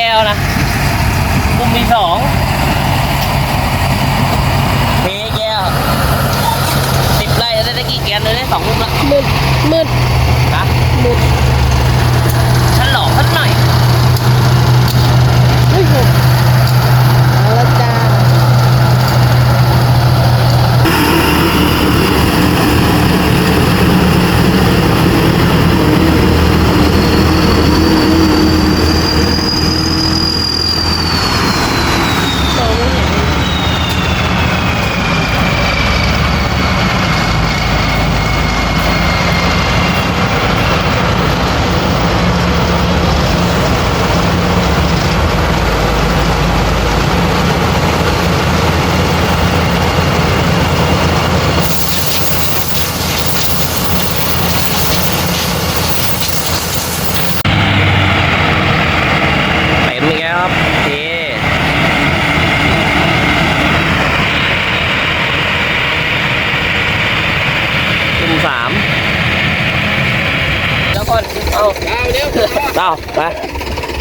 แก้วนะปุ่มมีสองเทแก้วสิบไร่แล้วได้กี่แกนเลยได้สองลูกละมืดมืด นะ มืด ฉันหลอกฉันหน่อย เฮ้ยหกเอาละจ้า มองไม่เห็นเลย เต็มอีกแล้วครับเทกลุ่มสามแล้วก่อน เอาเอาเร็วเอาไป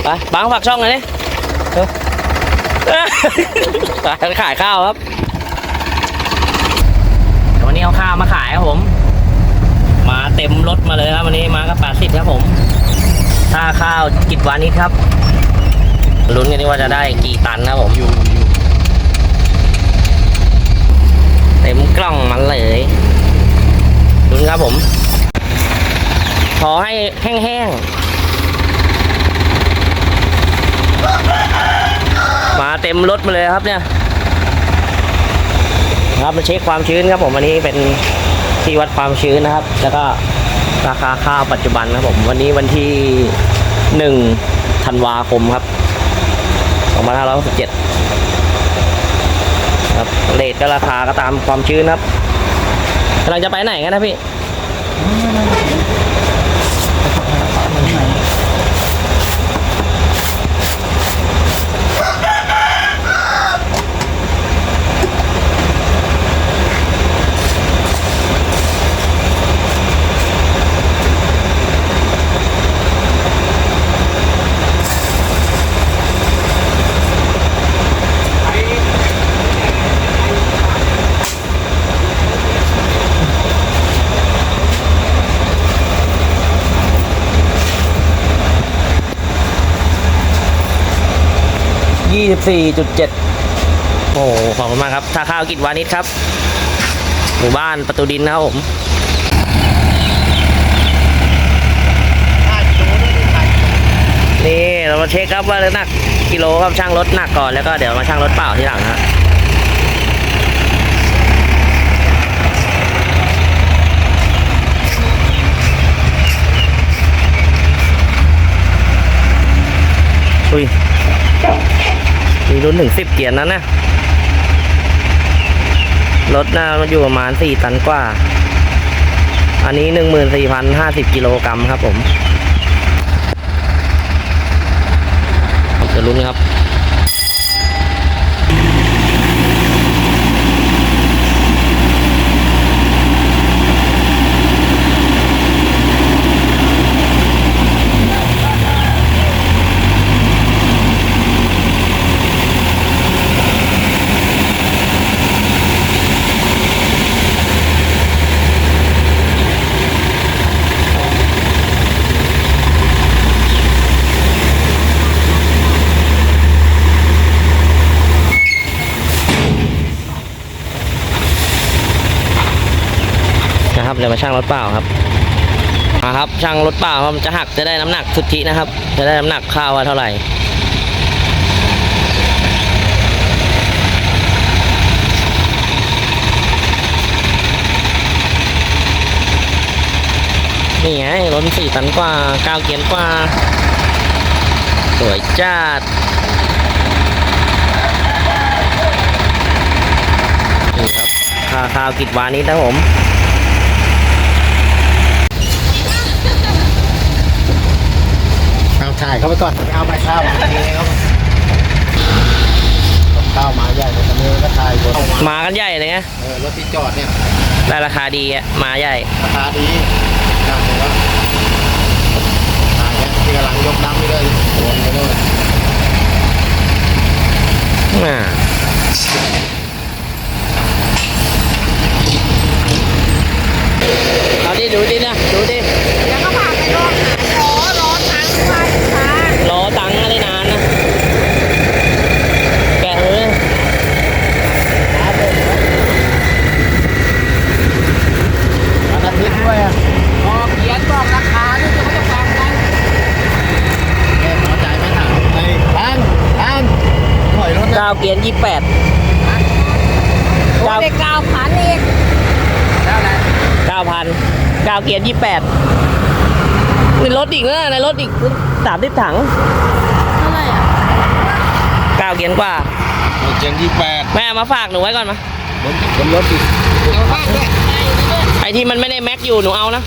ไปบังฝากช่องหน่อยดิเออขายขายข้าวครับวันนี้เอาข้าวมาขายครับผม มาเต็มรถมาเลยครับวันนี้มากับแปดสิบครับผมถ้าข้าวกิจวานิชครับลุ้นกันดีว่าจะได้กี่ตันนะครับผมเต็มกล้องมันเลยลุ้นครับผม ขอให้แห้งๆ มาเต็มรถมาเลยครับเนี่ย ครับมาเช็คความชื้นครับผมอันนี้เป็นที่วัดความชื้นนะครับ แล้วก็ราคาข้าวปัจจุบันนะครับผมวันนี้วันที่หนึ่งธันวาคมครับ2567ครับเลทก็ราคาก็ตามความชื้นครับกำลังจะไปไหนกันนะพี่ ไหน 24.7 โอ้ขอบคุณมากครับท่าข้าวกิจวานิชครับ หมู่บ้านประตูดินนะครับผมนี่เรามาเช็คครับว่าหนักกิโลครับช่างรถหนักก่อนแล้วก็เดี๋ยวมาช่างรถเปล่าทีหลังนะอุ้ย มีรุ่นถึงสิบเกียร์นั้นนะรถน่ามาอยู่ประมาณสี่ตันกว่า อันนี้หนึ่งหมื่นสี่พันห้าสิบกิโลกรัมครับผมจะลุ้นครับ นะครับเดี๋ยวมาช่างรถเปล่าครับมาครับช่างรถเปล่าครับจะหักจะได้น้ำหนักสุทธินะครับ จะได้น้ำหนักข้าวว่าเท่าไหร่นี่ไงรถสี่ตันกว่าเก้าเกียร์กว่า สวยจัดนี่ครับคาข้าวกิจวานิชนะผม เข้าไปก่อนเอาไปข้าวมาทีนี้ครับข้าวมาใหญ่เลยตอนนี้ก็ทายคนมากันใหญ่เลยนะเออรถที่จอดเนี่ยได้ราคาดีอะมาใหญ่ ราคาดีงะผมว่าทาเนี่ยที่กำลังยกน้ำไปเลยวนไปเลยอ่า ถอยรถนะเก้าเกียร์ยี่แปดโอ้ได้เก้าพันอีกเก้าพันเก้าเกียร์ยี่แปดในรถอีกนะในรถอีกสามสิบถังเท่าไหร่อะเก้าเกียร์กว่าเจ็ดยี่แปดแม่เอามาฝากหนูไว้ก่อนมาบนบนรถอีกเอาบ้างด้วยไอที่มันไม่ได้แม็กอยู่หนูเอานะ